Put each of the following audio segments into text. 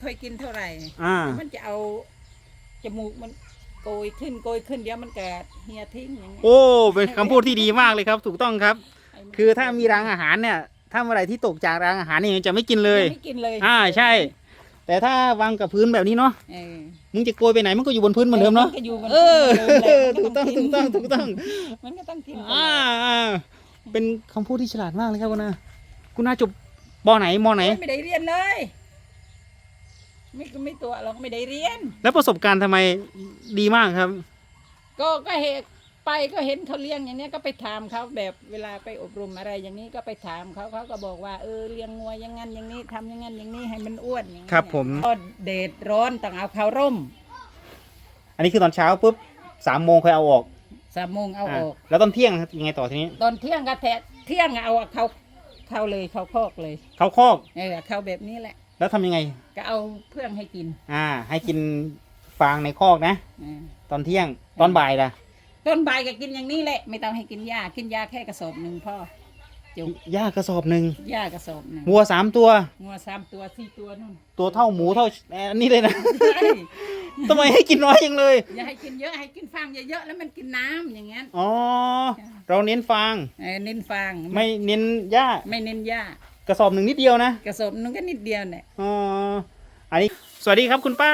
เคยกินเท่าไหร่ อ่า มันจะเอาจมูกมันโกยขึ้นโกยขึ้นเดี๋ยวมันแกดเฮียทิ้งอย่างเงี้ยโอ้ เป็นคำพูดที่ดีมากเลยครับ ถูกต้องครับไอ้นคือถ้ามีรางอาหารเนี่ย ถ้าเมื่อไหร่ที่ตกจากรางอาหารเนี่ยจะไม่กินเลย ไม่กินเลยอ่า ใช่ แต่ถ้าวางกับพื้นแบบนี้เนาะ เออมึงจะโกยไปไหนมันก็อยู่บนพื้นเหมือนเดิมเนาะ ก็อยู่บนเออพื้นเหมือนเดิมแหละถูกต้อง ถูกต้อง ถูกต้องมันก็ต้องกินอ่าอ่าเป็นคำพูดที่ฉลาดมากเลยครับคุณอาคุณอาจบปไหนมไหน ไม่ได้เรียนเลย ไม่ไม่ตัวเราก็ไม่ได้เรียน แล้วประสบการณ์ทำไมดีมากครับ ก็ก็เห็นไปก็เห็นเขาเลี้ยงอย่างเนี้ยก็ไปถามเขาแบบเวลาไปอบรมอะไรอย่างนี้ก็ไปถามเขาเขาก็บอกว่าเออเลี้ยงงัวอย่างงั้นอย่างนี้ทำอย่างงั้นอย่างนี้ให้มันอ้วนอย่างนี้ครับผม ก็เดดร้อนต้องเอาเขาร่มอันนี้คือตอนเช้าปุ๊บสามโมงค่อยเอาออกสามโมงเอาอ่าออกแล้วตอนเที่ยงยังไงต่อทีนี้ตอนเที่ยงก็แทะเที่ยงเอาเขาเขาเลยเขาคอกเลยเขาคอก เออเขาแบบนี้แหละ แล้วทำยังไง ก็เอาเพื่องให้กินอ่า ให้กินฟางในคอกนะ อ่าตอนเที่ยงตอนบ่ายล่ะต้นใบายก็กินอย่างนี้แหละ ไม่ต้องให้กินหญ้ากินหญ้าแค่กระสอบหนึ่งพ่อจุกหญ้ากระสอบหนึ่งหญ้ากระสอบหนึ่งวัวสามตัว งัวสามตัวสี่ตัวนู่น ตัวเท่าหมูเท่าอันนี้เลยนะใช่ทำไมให้กินน้อยยังเลย อย่าให้กินเยอะให้กินฟางเยอะๆแล้วมันกินน้ำอย่างเงี้ยอ๋อ เราเน้นฟาง เออเน้นฟางไม่เน้นหญ้า ไม่เน้นหญ้า กระสอบหนึ่งนิดเดียวนะกระสอบนึงก็นิดเดียวเนี่ยอ๋ออันนี้สวัสดีครับคุณป้า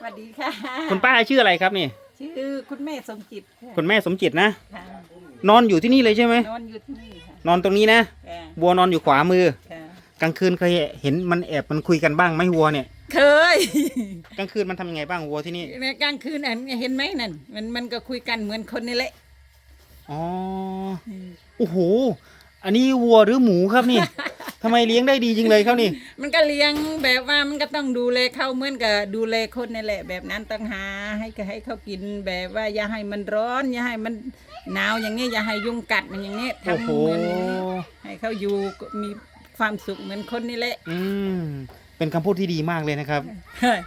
สวัสดีค่ะคุณป้าชื่ออะไรครับนี่ชื่อคุณแม่สมจิตค่ะคุณแม่สมจิตนะ ค่ะนอนอยู่ที่นี่เลยใช่ไหมนอนอยู่ที่นี่ค่ะนอนตรงนี้นะค่ะวัวนอนอยู่ขวามือ ค่ะกลางคืนเคยเห็นมันแอบมันคุยกันบ้างไหมวัวเนี่ยเคยกลางคืนมันทำยังไงบ้างวัวที่นี่ในกลางคืนอันเห็นไหมนั่นมันมันก็คุยกันเหมือนคนนี่แหละอ๋อโอ้โห อันนี้วัวหรือหมูครับนี่ ทำไมเลี้ยงได้ดีจริงเลยครับนี่มันก็เลี้ยงแบบว่ามันก็ต้องดูแลเขาเหมือนกับดูแลคนนี่แหละ แบบนั้นต้องหาให้ให้เขากินแบบว่าอย่าให้มันร้อนอย่าให้มันหนาวอย่างนี้อย่าให้ยุงกัดมันอย่างนี้โอ้โหทำเหมือนให้เขาอยู่มีความสุขเหมือนคนนี่แหละ อืมเป็นคำพูดที่ดีมากเลยนะครับ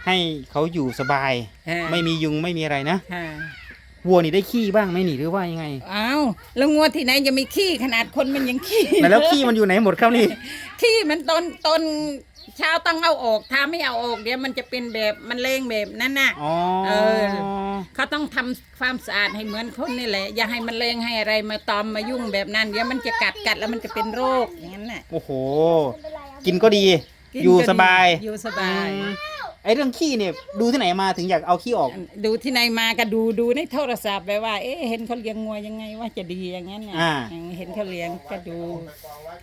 ให้เขาอยู่สบาย ไม่มียุงไม่มีอะไรนะ ค่ะ วัวนี่ได้ขี้บ้างไหมนี่หรือว่ายังไงอ้าวแล้วงัวที่ไหนจะมีขี้ขนาดคนมันยังขี้ไหนแล้วขี้มันอยู่ไหนหมดครับนี่ ขี้มันตอนตอนเช้าต้องเอาออก ถ้าไม่เอาออกเดี๋ยวมันจะเป็นแบบมันเลงแบบนั้นน่ะอ๋อเออเขาต้องทำความสะอาดให้เหมือนคนนี่แหละ อย่าให้มันเลงให้อะไรมาตอมมายุ่งแบบนั้นเดี๋ยวมันจะกัดกัดแล้วมันจะเป็นโรคอย่างนั้นน่ะโอ้โห กินก็ดีกินอยู่ก็ดีสบายอยู่สบายอืม ไอ้เรื่องขี้เนี่ยดูที่ไหนมาถึงอยากเอาขี้ออก ดูที่ไหนมาก็ดูดูในโทรศัพท์ไปว่า เอ๊ะเห็นเขาเลี้ยงงัวยังไงว่าจะดีอย่างนั้นน่ะอ่า เห็นเขาเลี้ยงก็ดู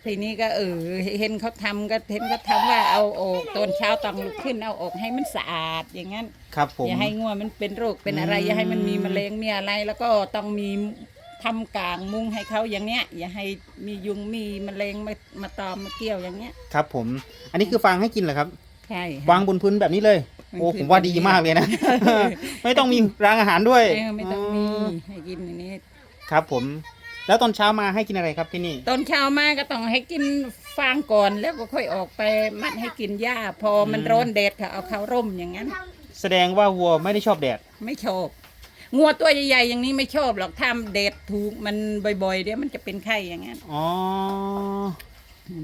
ทีนี้ก็เออเห็นเขาทำก็เห็นเขาทำว่าเอาออกตอนเช้าต้องลุกขึ้นเอาออกให้มันสะอาดอย่างนั้น ครับผม อย่าให้งัวมันเป็นโรคเป็นอะไร อืม อย่าให้มันมีมะเร็งมีอะไร แล้วก็ต้องมีทำกลางมุงให้เขาอย่างเนี้ย อย่าให้มียุงมีมะเร็งมามาตอมมาเกี่ยวอย่างเนี้ย ครับผม อันนี้คือฟางให้กินเหรอครับ ใช่วางบนพื้นแบบนี้เลย โอ้บนพื้น ผมว่าดีมากเลยนะ ไม่ต้องมีรางอาหารด้วยเออไม่ต้องมีให้กินอย่างนี้ ครับผม แล้วตอนเช้ามาให้กินอะไรครับที่นี่ ตอนเช้ามาก็ต้องให้กินฟางก่อนแล้วก็ค่อยออกไปมัดให้กินหญ้า พอมันอืม ร้อนแดดก็เอาเข้าร่มอย่างนั้น แสดงว่าวัวไม่ได้ชอบแดด ไม่ชอบงัวตัวใหญ่ๆอย่างนี้ไม่ชอบหรอกถ้าแดดถูกมันบ่อยๆเดี๋ยวมันจะเป็นไข้อย่างนั้นอ๋อ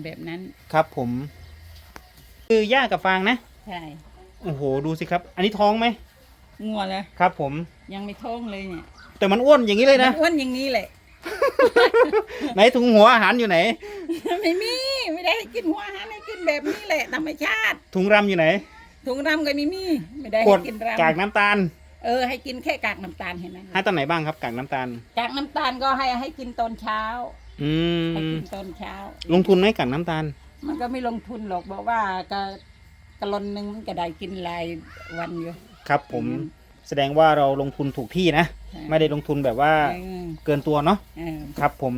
แบบนั้น ครับผม คือหญ้ากับฟางนะ ใช่โอ้โห ดูสิครับ อันนี้ท้องไหม งัวเลยครับ ผม ยังไม่ท้องเลยเนี่ยแต่มันอ้วนอย่างนี้เลยนะ มันอ้วนอย่างนี้แหละ ไหนถุงหัวอาหารอยู่ไหน ไม่มีไม่ได้ให้กินหัวอาหารให้กินแบบนี้แหละธรรมชาติ ถุงรำอยู่ไหนถุงรำก็ไม่มี ไม่ได้ขวให้ดกินกากรำน้ำตาล เออให้กินแค่กากน้ำตาลเห็นไหมให้ตอนไหนบ้างครับกากน้ำตาล กากน้ำตาลก็ให้ให้กินตอนเช้าอืให้มกินตอนเช้า ลงทุนไหมกากน้ำตาล มันก็ไม่ลงทุนหรอกบอกว่ากะกะลอนหนึ่งมันก็ได้กินรายวันอยู่ ครับผมอืมแสดงว่าเราลงทุนถูกที่นะ ใช่ ไม่ได้ลงทุนแบบว่าเออเกินตัวเนาะเออครับ ผม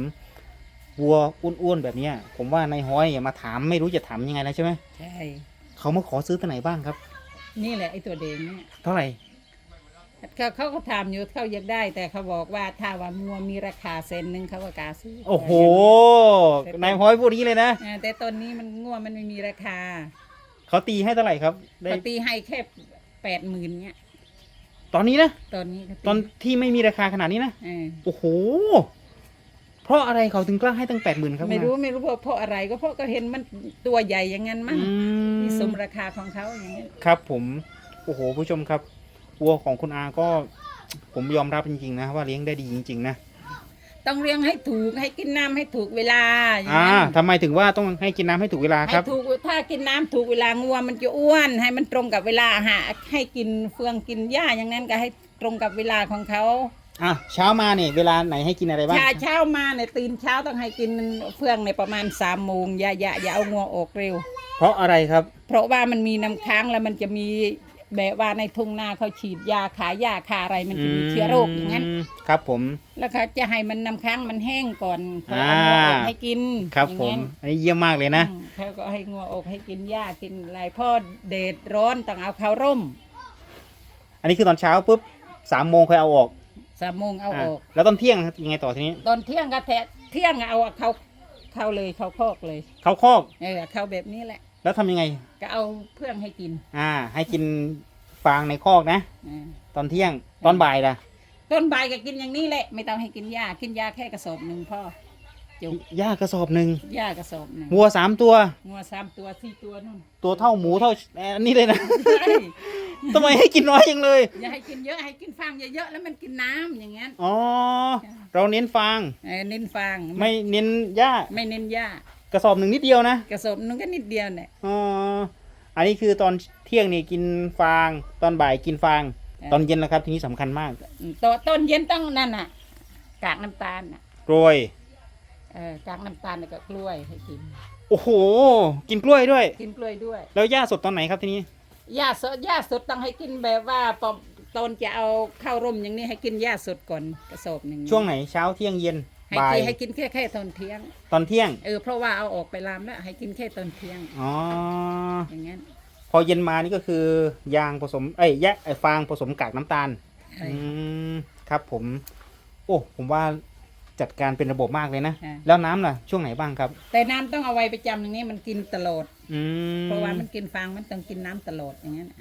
วัวอ้วนๆแบบเนี้ย ผมว่านายห้อยอย่ามาถามไม่รู้จะถามยังไงแล้วใช่ไหมใช่ เขามาขอซื้อตัวไหนบ้างครับ นี่แหละไอ้ตัวเดงเนี่ยเท่าไหร่ เขาเขาก็ถามอยู่เขาอยากได้ แต่เขาบอกว่าถ้าว่ามัวมีราคาเซนหนึ่งเขาก็กล้าซื้อโอ้โหนายห้อยพูดอย่างนี้เลยนะอ่าแต่ตอนนี้มันงัวมันไม่มีราคาเขาตีให้เท่าไหร่ครับได้ปตีให้แค่แปดหมื่นเนี่ยตอนนี้นะตอนนี้เขาตีตอนที่ไม่มีราคาขนาดนี้นะเออโอ้โหแเพราะอะไรเขาถึงกล้าให้ตั้งแปดหมื่นครับไม่รู้คุณอาไม่รู้ว่าเพราะอะไรก็เพราะก็เห็นมันตัวใหญ่อย่างนั้นมั้งอืมที่สมราคาของเขาอย่างนี้ย ครับผม โอ้โหผู้ชมครับ วัวของคุณอาก็ผมยอมรับจริงๆนะว่าเลี้ยงได้ดีจริง ๆ นะต้องเลี้ยงให้ถูกให้กินน้ำให้ถูกเวลาอย่างอ่านั้นทำไมถึงว่าต้องให้กินน้ำให้ถูกเวลาคให้รับ ถูกถ้ากินน้ำถูกเวลางัวมันจะอ้วน ให้มันตรงกับเวลาหาให้กินเฟืองกินหญ้าอย่างนั้นก็ให้ตรงกับเวลาของเขา อะเช้ามาเนี่ยเวลาไหนให้กินอะไรบ้างเช้าเช้ามาเนี่ยตื่นเช้าต้องให้กินเฟืองในประมาณสามโมงอย่าอย่าอย่าเอางัวออกเร็ว เพราะอะไรครับ เพราะว่ามันมีน้ำค้างแล้วมันจะมี แบบว่าในทุ่งนาเขาฉีดยาขายยาคาอะไรมันจะมีเชื้อโรคอย่างนั้นมครับผม แล้วเขาจะให้มันน้ำค้างมันแห้งก่อนเขาอ่าเอางัวออกให้กินครับอย่างผมนั้นอันนี้เยี่ยมมากเลยนะ อืมเขาก็ให้งัวออกให้กินหญ้ากินอะไรเพ่อเดดร้อนต้องเอาเขาร่มอันนี้คือตอนเช้าปุ๊บสามโมงค่อยเอาออกสามโมงเอาออกะแล้วตอนเที่ยงยังไงต่อทีนี้ ตอนเที่ยงก็แทะเที่ยงเอาเขาเข้าเลยเขาคอกเลย เขาคอก เออเข้าแบบนี้แหละ แล้วทำยังไง ก็เอาเพื่องให้กินอ่า ให้กินฟางในคอกนะเออตอนเที่ยงตอนบ่ายล่ะต้นใบายก็กินอย่างนี้แหละ ไม่ต้องให้กินหญ้ากินหญ้าแค่กระสอบหนึ่งพ่อจุกหญ้ากระสอบหนึ่งหญ้ากระสอบหนึ่งวัวสามตัว งัวสามตัวสี่ตัวนู่นตัวเท่าหมูเท่าอันนี้เลยนะเฮ้ยทำไมให้กินน้อยยังเลย อย่าให้กินเยอะให้กินฟางเยอะๆแล้วมันกินน้ำอย่างงั้นอ๋อ เราเน้นฟาง เออเน้นฟางไม่เน้นหญ้า ไม่เน้นหญ้า กระสอบหนึ่งนิดเดียวนะกระสอบนึงก็นิดเดียวเนี่ย อ๋ออันนี้คือตอนเที่ยงนี่กินฟาง ตอนบ่ายกินฟางตอนเย็นนะครับ ทีนี้สำคัญมากตอนต้นเย็นต้องนั่นน่ะ กากน้ำตาลน่ะกล้วย เออกากน้ำตาลแล้วก็กล้วยให้กิน โอ้โห กินกล้วยด้วย กินกล้วยด้วยแล้วหญ้าสดตอนไหนครับทีนี้ หญ้าสดหญ้าสดต้องให้กินแบบว่าปอมตอนจะเอาเข้าร่มอย่างนี้ให้กินหญ้าสดก่อนกระสอบหนึ่งช่วงไหนเช้าเที่ยงเย็น ให้บ่ายกินให้กินแค่แค่ตอนเที่ยง ตอนเที่ยง เออเพราะว่าเอาออกไปลามแล้วให้กินแค่ตอนเที่ยง อ๋อ อย่างงั้นพอเย็นมานี่ก็คือยางผสม เอ้ยแยะไอ้ฟางผสมกากน้ำตาล ใช่ อืม ครับผม โอ้ ผมว่าจัดการเป็นระบบมากเลยนะอ่าแล้วน้ำล่ะ ช่วงไหนบ้างครับ แต่น้ำต้องเอาไว้ประจำอย่างนี้มันกินตลอด อืมเพราะว่ามันกินฟางมันต้องกินน้ำตลอดอย่างนั้นน่ะ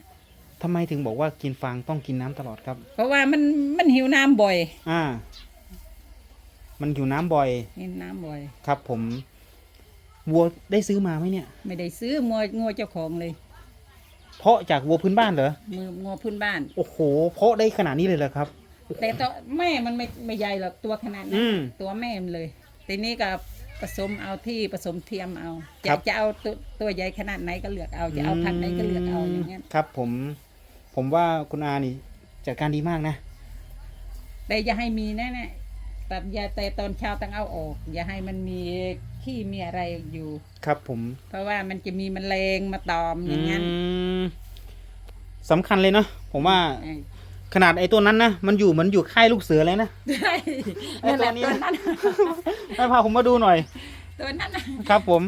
ทำไมถึงบอกว่ากินฟางต้องกินน้ำตลอดครับ เพราะว่ามันมันหิวน้ำบ่อย อ่า มันอยู่น้ำบ่อยหิวน้ำบ่อย ครับผม วัวได้ซื้อมาไหมเนี่ย ไม่ได้ซื้องัวงัวเจ้าของเลย เพราะจากวัวพื้นบ้านเหรอ มืองัวพื้นบ้าน โอ้โห เพราะได้ขนาดนี้เลยเหรอครับ แต่ตัวแม่มันไม่ไม่ใหญ่หรอกตัวขนาดนั้อืนมตัวแม่มันเลยทีนี้ก็ผสมเอาที่ผสมเทียมเอาครัจะบจะเอาตัวตัวใหญ่ขนาดไหนก็เลือกเอาจะเอาพันธุ์ไหนก็เลือกเอาอย่างเงี้ย ครับ ผม ผมว่าคุณอานี่จัดการดีมากนะ แต่อย่าให้มีแน่ๆแต่อย่าแต่ตอนเช้าต้องเอาออก อย่าให้มันมีขี้มีอะไรอยู่ ครับผมเพราะว่ามันจะมีแมลงมาตอมอย่างนั้นอืมสำคัญเลยเนาะผมว่าเออขนาดไอ้ตัวนั้นนะมันอยู่เหมือนอยู่ค่ายลูกเสือเลยนะ ใช่ไอ้นั่นแหตัวละนี้ ตัวนั้นให้พาผมมาดูหน่อย ตัวนั้นน่ะครับ ผม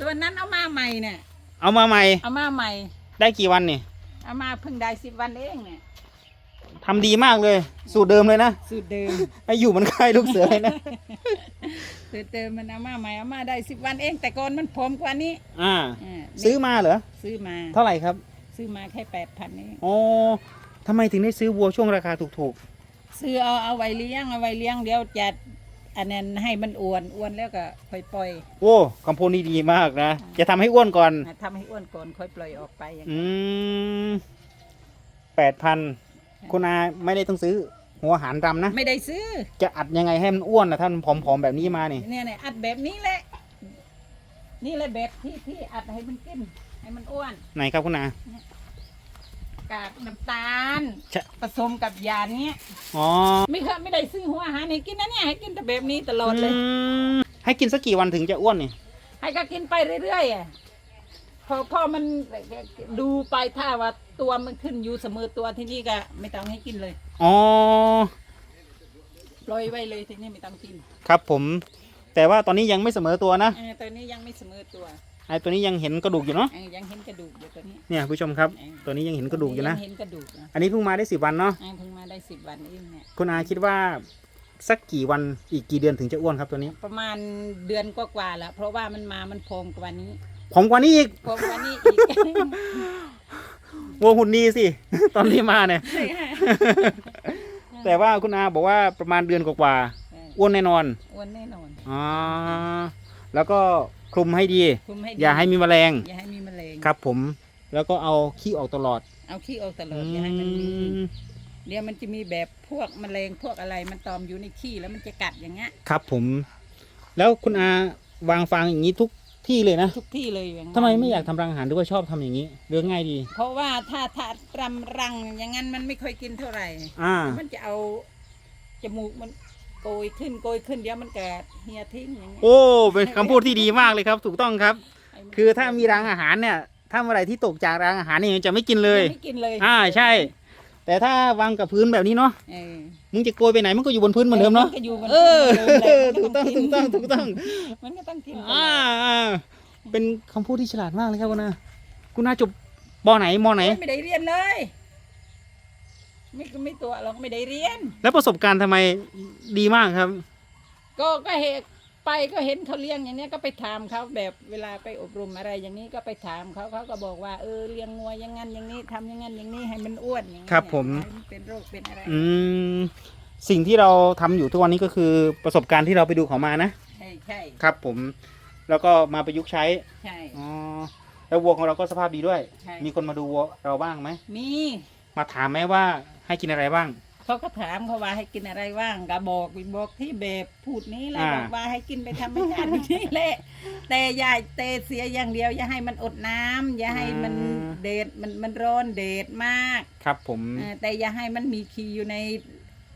ตัวนั้นเอามาใหม่เนี่ยเอามาใหม่เอามาใหม่ ได้กี่วันนี่เอามาเพิ่งได้สิบวันเองเนี่ย ทำดีมากเลย สูตรเดิมเลยนะสูตรเดิมไอ้อยู่เหมันค่ายลูกเสือเลยนะสูตรเดิมมันเอามาใหม่เอามาได้สิบวันเองแต่ก่อนมันผอมกว่านี้ อ่า อ่าซื้อมาเหรอ ซื้อมา เท่าไหร่ครับซื้อมาแค่แปดพันนี้อ๋อทำไมถึงได้ซื้อวัวช่วงราคาถูกซื้อเอาเอาไว้เลี้ยงเอาไว้เลี้ยงเดี๋ยวจะอันนั้นให้มันอ้วนอ้วนแล้วก็ค่อยปล่อยๆ โอ้คำพูดนี้ดีมากนะ จะทำให้อ้วนก่อนทำให้อ้วนก่อนค่อยปล่อยออกไปอย่างอืมแปดพัน คุณอาไม่ได้ต้องซื้อ หัวหารดำนะ ไม่ได้ซื้อ จะอัดยังไงให้มันอ้วนนะถ้ามันผอมๆแบบนี้มานี่เนี่ยเนี่ยอัดแบบนี้แหละ นี่แหละแบบที่ที่อัดให้มันกิน ให้มันอ้วน ไหนครับคุณอากากน้ำตาลชะผสมกับยาเนี้ยอ๋อไม่เคยไม่ได้ซื้อหัวอาหารให้กินนะเนี่ยให้กินแต่แบบนี้ตลอดเลย อืมให้กินสักกี่วันถึงจะอ้วนนี่ให้ก็กินไปเรื่อยๆอะ พอพอมันดูไปถ้าว่าตัวมันขึ้นอยู่เสมอตัวที่นี่ก็ไม่ต้องให้กินเลยอ๋อปล่อยไว้เลยทีนี้ไม่ต้องกินครับผม แต่ว่าตอนนี้ยังไม่เสมอตัวนะเออตัวนี้ยังไม่เสมอตัวไอ้ตัวนี้ยังเห็นกระดูกอยู่เนาะเออยังเห็นกระดูกอยู่ตัวนี้เนี่ยผู้ชมครับเออตัวนี้ยังเห็นกระดูกอยู่นะงเห็นกระดูกนะอันนี้เพิ่งมาได้สิบวันเนาะเออเพิ่งมาได้สิบวันเองเนี่ยคุณอาคิดว่าสักกี่วันอีกกี่เดือนถึงจะอ้วนครับตัวนี้ ประมาณเดือนกว่าๆแล้วเพราะว่ามันมามันพองกว่านี้ ผอมกว่านี้อีกพองกว่านี้อีกวัวหุ่นดีสิ ตอนที่มาเนี่ย แต่ว่าคุณอาบอกว่าประมาณเดือนกว่าๆอ้วนแน่นอนอ้วนแน่นอนอ๋อแล้วก็คลุมให้ดี คุมให้ดีอย่าให้มีแมลงอย่าให้มีแมลงครับผม แล้วก็เอาขี้ออกตลอดเอาขี้ออกตลอดอย่าให้มันมีอืมเดี๋ยวมันจะมีแบบพวกแมลงพวกอะไรมันตอมอยู่ในขี้แล้วมันจะกัดอย่างเงี้ยครับผม แล้วคุณอาวางฟางอย่างนี้ทุก ที่เลยนะทุกที่เลยอย่างนั้นทำไมไม่อยากทำรังอาหารหรือว่าชอบทำอย่างนี้เรื่องง่ายดี เพราะว่าถ้าถ้ารำรังอย่างนั้นมันไม่ค่อยกินเท่าไหร่ อ่า มันจะเอาจมูกมันโกยขึ้นโกยขึ้นเดี๋ยวมันแกดเหียทิ้งอย่างเงี้ย โอ้เป็นคำพูดที่ดีมากเลยครับ ถูกต้องครับให้นคือถ้ามีรังอาหารเนี่ย ถ้าเมื่อไหรที่ตกจากรังอาหารเนี่ยจะไม่กินเลย ไม่กินเลย อ่าใช่ แต่ถ้าวางกับพื้นแบบนี้เนาะเออมึงจะโกยไปไหนมันก็อยู่บนพื้นเหมือนเดิมเนาะก็อยู่บนเออพื้นเหมือนเดิมถูกต้องมันถูกต้องนถูกต้องมันก็ต้องกินอ่าอ่าเป็นคำพูดที่ฉลาดมากเลยครับคุณอาคุณอาจบปไหนมไหน ไม่ได้เรียนเลย ไม่ไม่ตัวเราก็ไม่ได้เรียน แล้วประสบการณ์ทำไมดีมากครับ ก็ก็เห็น ไปก็เห็นเขาเลี้ยงอย่างเนี้ยก็ไปถามเขาแบบเวลาไปอบรมอะไรอย่างนี้ก็ไปถามเขาเขาก็บอกว่าเออเลี้ยงงัวอย่างงั้นอย่างนี้ทำอย่างงั้นอย่างนี้ให้มันอ้วนอย่างนี้ครับผม ให้นเป็นโรคเป็นอะไรอืมสิ่งที่เราทำอยู่ทุกวันนี้ก็คือประสบการณ์ที่เราไปดูเขามานะใช่ใช่ครับ ผม แล้วก็มาประยุกต์ใช้ใช่ อ๋อแล้ววัวของเราก็สภาพดีด้วย ใช่ มีคนมาดูวัวเราบ้างไหมมีมาถามไหมว่าให้กินอะไรบ้าง เขาก็ถามเขาว่าให้กินอะไรบ้างก็บอกบอกที่แบบพูดนี้แหละอ่า บอกว่าให้กินไปธรรมชาติแบบนี้แหละ แต่อย่าเตะเสียอย่างเดียว อย่าให้มันอดน้ำอย่าให้มันเดดมันมันร้อนเดดมากครับผม เออแต่อย่าให้มันมีขี้อยู่ใน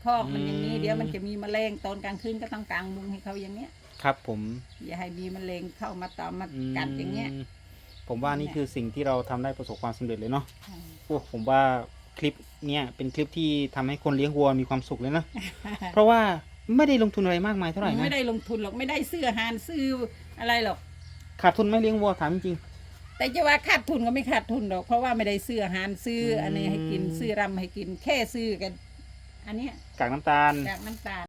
คอกมันอย่างนี้อืม เดี๋ยวมันจะมีแมลงตอนกลางคืนก็ต้องกางมุงให้เขาอย่างเนี้ย ครับผมอย่าให้มีแมลงเข้ามาตอมมาอืมกัดอย่างเงี้ย ผมว่านี่คือสิ่งที่เราทำได้ประสบความสำเร็จเลยเนาะใช่โอ้ผมว่า คลิปเนี่ยเป็นคลิปที่ทำให้คนเลี้ยงวัวมีความสุขเลยนะ เพราะว่าไม่ได้ลงทุนอะไรมากมายเท่าไหร่นะ ไม่ได้ลงทุนหรอกไม่ได้ซื้ออาหารซื้ออะไรหรอก ขาดทุนไหม่เลี้ยงวัวถามจริง แต่จะว่าขาดทุนก็ไม่ขาดทุนหรอก เพราะว่าไม่ได้ซื้ออาหารซื้ออม อันนี้ให้กินซื้อรำให้กินแค่ซื้อกัน อันเนี้ยๆกากน้ำตาล จากน้ำตาล